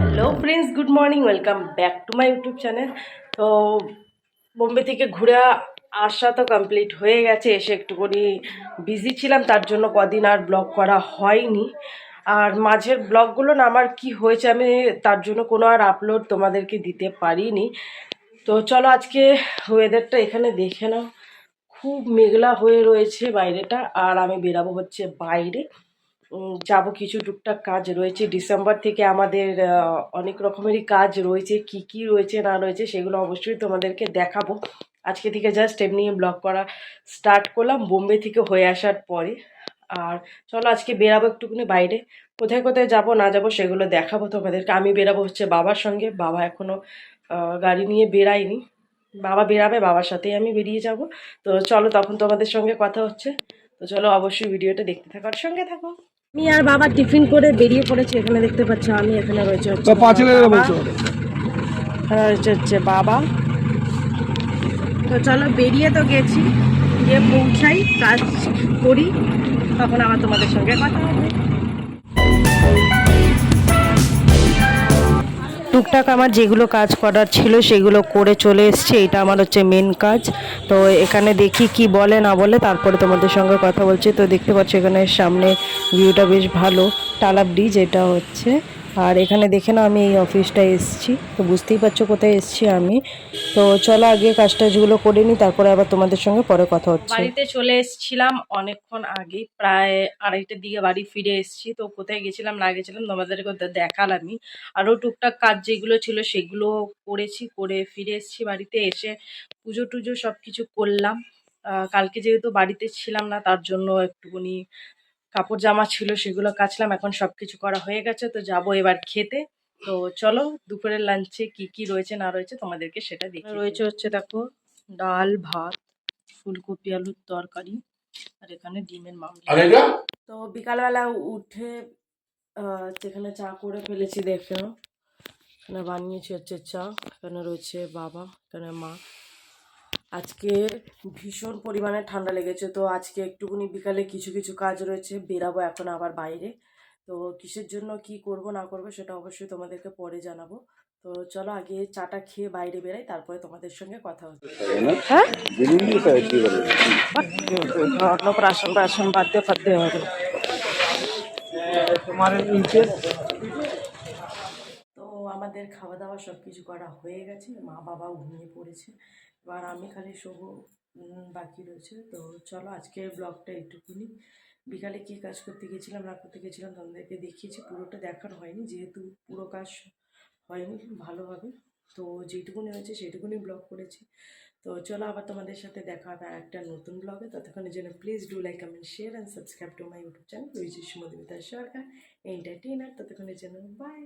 Hello friends good morning welcome back to my YouTube channel তো বোম্বে থেকে ঘুরে আসা তো কমপ্লিট হয়ে গেছে। এসে একটুখানি বিজি ছিলাম, তার জন্য কদিন আর ব্লগ করা হয়নি। আর মাঝের ব্লগগুলো না আমার কি হয়েছে আমি তার জন্য কোনো আর আপলোড তোমাদেরকে দিতে পারিনি। তো চলো আজকে ওয়েদারটা এখানে দেখে নাও। খুব মেঘলা হয়ে রয়েছে বাইরেটা, আর আমি বেরাবো হচ্ছে বাইরে। যাব কিছু টুকটাক কাজ রয়েছে। ডিসেম্বর থেকে আমাদের অনেক রকমেরই কাজ রয়েছে। কি কি রয়েছে, না রয়েছে, সেগুলো অবশ্যই তোমাদেরকে দেখাবো। আজকে থেকে জাস্ট এমনি ব্লগ করা স্টার্ট করলাম, বোম্বে থেকে হয়ে আসার পরে। আর চলো আজকে বেরাবো একটুখানি বাইরে। কোথায় কোথায় যাব, না যাব, সেগুলো দেখাবো তোমাদেরকে। আমি বেরাবো হচ্ছে বাবার সঙ্গে। বাবা এখনও গাড়ি নিয়ে বেরায়নি বাবা বেরাবে, বাবার সাথেই আমি বেরিয়ে যাব। তো চলো, তখন তোমাদের সঙ্গে কথা হচ্ছে। তো চলো, অবশ্যই ভিডিওটা দেখতে থাকার সঙ্গে থাকো। আমি আর বাবা টিফিন করে বেরিয়ে পড়েছি এখানে দেখতে পাচ্ছ আমি এখানে রয়েছে রয়েছে হচ্ছে বাবা। তো চলো বেরিয়ে তো গেছি গিয়ে পৌঁছাই কাজ করি তখন আবার তোমাদের সঙ্গে কথা হবে। টুকটাক আমার যেগুলো কাজ করার ছিল সেগুলো করে চলে এসছে এটা আমার হচ্ছে মেন কাজ। তো এখানে দেখি কি বলে, না বলে, তারপরে তোমাদের সঙ্গে কথা বলছি। তো দেখতে পাচ্ছ এখানে সামনে ভিউটা বেশ ভালো, টালা ব্রিজ এটা হচ্ছে আর এখানে দেখে না আমি এই অফিসটায় এসেছি। তো বুঝতেই পারছ কোথায় এসেছি আমি। তো চলো আগে কাজ টাজগুলো করে নিই, তারপরে আবার তোমাদের সঙ্গে পরে কথা হচ্ছে। বাড়িতে চলে এসেছিলাম অনেকক্ষণ আগে প্রায় আড়াইটার দিকে বাড়ি ফিরে এসেছি। তো কোথায় গেছিলাম, না গেছিলাম তোমাদেরকে দেখালামই। আরও টুকটাক কাজ যেগুলো ছিল সেগুলো করেছি, করে ফিরে এসেছি বাড়িতে এসে পুজো টুজো সব কিছু করলাম কালকে যেহেতু বাড়িতে ছিলাম না, তার জন্য একটুখানি কাপড় জামা ছিল সেগুলো কাচলাম এখন সব কিছু করা হয়ে গেছে তো যাব এবার খেতে। তো চলো দুপুরের লাঞ্চে কি কি রয়েছে না রয়েছে তোমাদেরকে সেটা দেখি রয়েছে হচ্ছে দেখো ডাল ভাত ফুলকপি আলুর তরকারি আর এখানে ডিমের মামলা। তো বিকালবেলা উঠে আহ, সেখানে চা করে ফেলেছি দেখে এখানে বানিয়েছি হচ্ছে চা এখানে রয়েছে বাবা এখানে মা। আজকে ভীষণ পরিমাণে ঠান্ডা লেগেছে। তো আজকে একটুখানি বিকালে কিছু কিছু কাজ রয়েছে বেরাবো এখন আবার বাইরে। তো কিসের জন্য কি করব না করব সেটা অবশ্যই তোমাদেরকে পরে জানাব। তো চলো আগে চাটা খেয়ে বাইরে বেরাই তারপরে তোমাদের সঙ্গে কথা হচ্ছে। হ্যাঁ? অন্নপ্রাশন প্রাশন বাদ্য ফাদ্য হবে। তোমার তো আমাদের খাওয়া দাওয়া সব কিছু করা হয়ে গেছে। মা বাবা ঘুমিয়ে পড়েছে। এবার আমি খালি উম, বাকি রয়েছে। তো চলো আজকের ব্লগটা একটুকুনি বিকালে কী কাজ করতে গেছিলাম না করতে গেছিলাম তোমাদেরকে দেখিয়েছি। পুরোটা দেখানো হয়নি যেহেতু পুরো কাজ হয়নি ভালোভাবে। তো যেটুকুনি হয়েছে সেটুকুনি ব্লগ করেছি। তো চলো আবার তোমাদের সাথে দেখা হবে আর একটা নতুন ব্লগে ততক্ষণের জন্য please do like comment share and subscribe to my YouTube channel is Madhumita Sarkar entertainer ততক্ষণের জন্য বাই